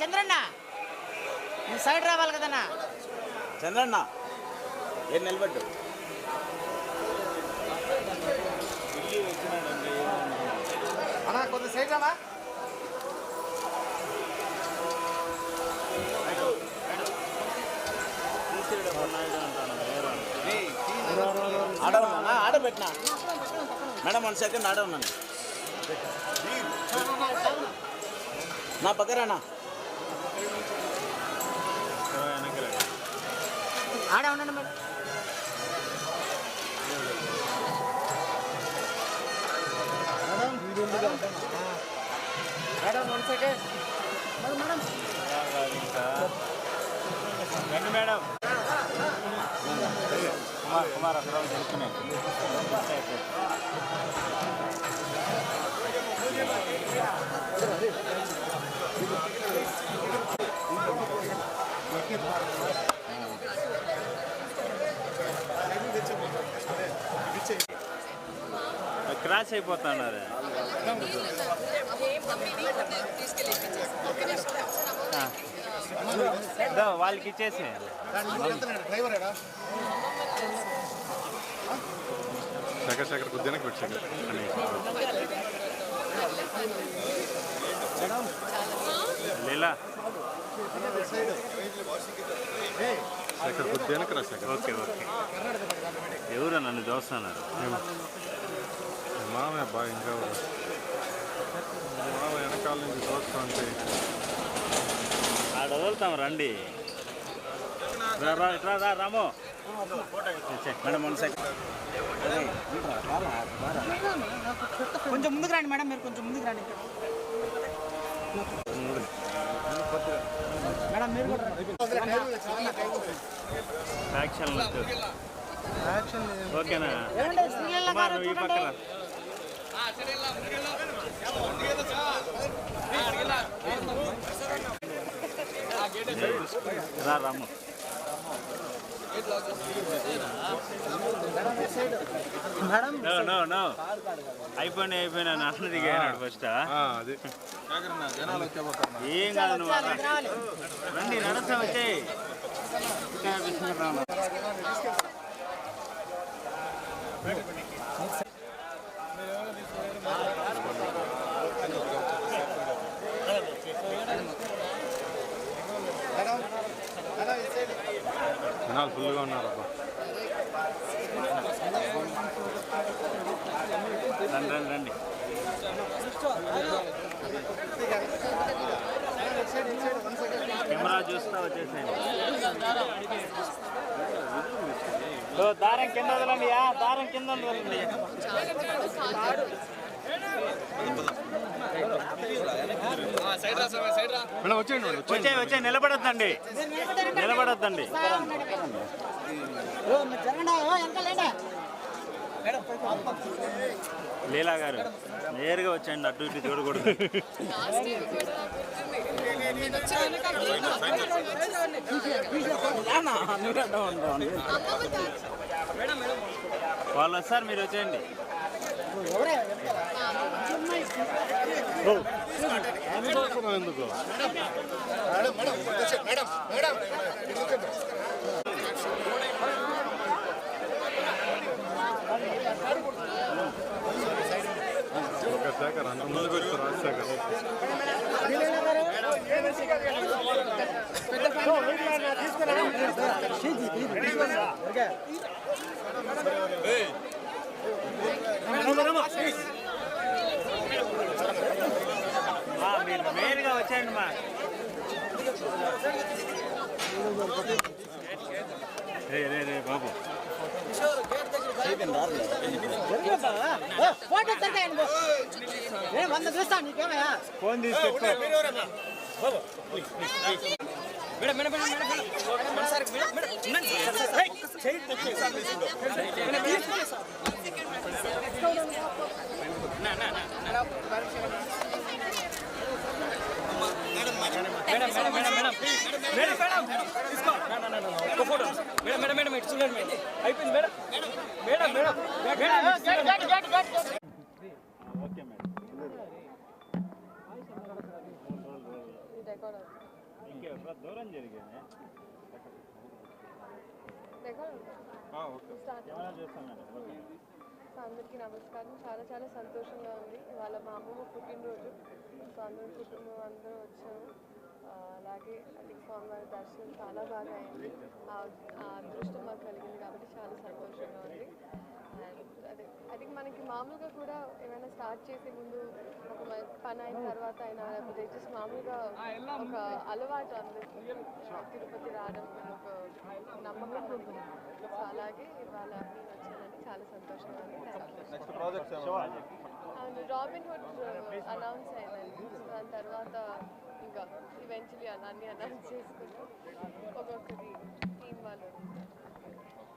చంద్రన్న నువ్వు సైడ్ రావాలి కదన్నా? చంద్రన్న ఏం నిలబెట్టు అన్నా కొంత సైడ్ రావా ఆడ ఉన్నా ఆడ పెట్టినా? మేడం వన్ సెకండ్ ఆడ ఉన్నాను. నా పక్కరానా ఆడ ఉండండి మేడం మేడం వన్ సెకండ్ రండి మేడం కుమార్ కుమార్ అక్కడ చూసుకునే క్రాష్ అయిపోతున్నారు. దో, వాళ్ళకి ఇచ్చేసి డ్రైవర్ ఏడా శేఖర్ శేఖర్ కొద్ది వెనక్కి పెట్టు శేఖర్ లీలా. శేఖర్ కొద్ది వెనక్కి రా శేఖర్. Okay okay. ఎవరు నన్ను చూస్తున్నారు? మామే బాగా ఇంకా? మామ వెనకాల నుంచి చూస్తా ఉంటే ఆడ వదులుతాం రండి రా రా రాము. మేడం వన్ కొంచెం ముందుకు రండి మేడం మీరు కొంచెం ముందుకు రండి మేడం మీరు. యాక్షన్. ఓకేనా ఈ పక్కన రాము అయిపోయినా అయిపోయినా నాన్న దిగాడు ఫస్ట్ ఏం కాదు నువ్వు రండి నడుస్తా వచ్చేయి జనాలు ఫుల్గా ఉన్నారు అబ్బా. రండి రండి రండి. కెమెరా చూస్తా వచ్చేసేయండి. దారం కింద వదలండి దారం కింద వదలండి. వచ్చే వచ్చే నిలబడద్దండి. నిలబడద్దండి. లీలా గారు నేరుగా వచ్చేయండి అటు ఇటు చూడకూడదు. వాళ్ళు వస్తారు మీరు వచ్చేయండి. ఎందుకు ఒక శేఖర్ అంత ముందుకు వచ్చి రాజశేఖర్ మా, మీరు నేరుగా వచ్చేయండి మా రే రే రే బాబు ఓ, ఫోటో తగ్గాయండి నేను వంద చూస్తాను నీకేమయ్యా ఫోన్ తీసి పెట్టుకో రికార్డ్ అవుతుంది ఓకే దూరం జరిగింది ఓకే స్టార్ట్ ఏమైనా చేస్తాం మేడం ఓకే సో అందరికీ నమస్కారం చాలా చాలా సంతోషంగా ఉంది ఇవాళ మా అమ్మమ్మ పుట్టినరోజు సో అందరూ కుటుంబం అందరూ వచ్చాము అలాగే అది స్వామివారి దర్శనం చాలా బాగా అయింది. ఆ అదృష్టం మాకు కలిగింది కాబట్టి చాలా సంతోషంగా ఉంది. అదే అది మనకి మామూలుగా కూడా ఏమైనా స్టార్ట్ చేసే ముందు ఒక పని అయిన తర్వాత అయినా లేకపోతే జస్ట్ మామూలుగా ఒక అలవాటు అందరికీ తిరుపతి రావడం ఒక నమ్మకం ఉంది సో అలాగే ఇవాళ నేను వచ్చానంటే చాలా సంతోషంగా ఉంది. అండ్ రాబిన్ హుడ్ అనౌన్స్ అయిందండి దాని తర్వాత ఇంకా ఈవెన్చువలీ అన్నీ అనౌన్స్ చేసుకుంటూ ఒక్కొక్కటి టీం వాళ్ళు.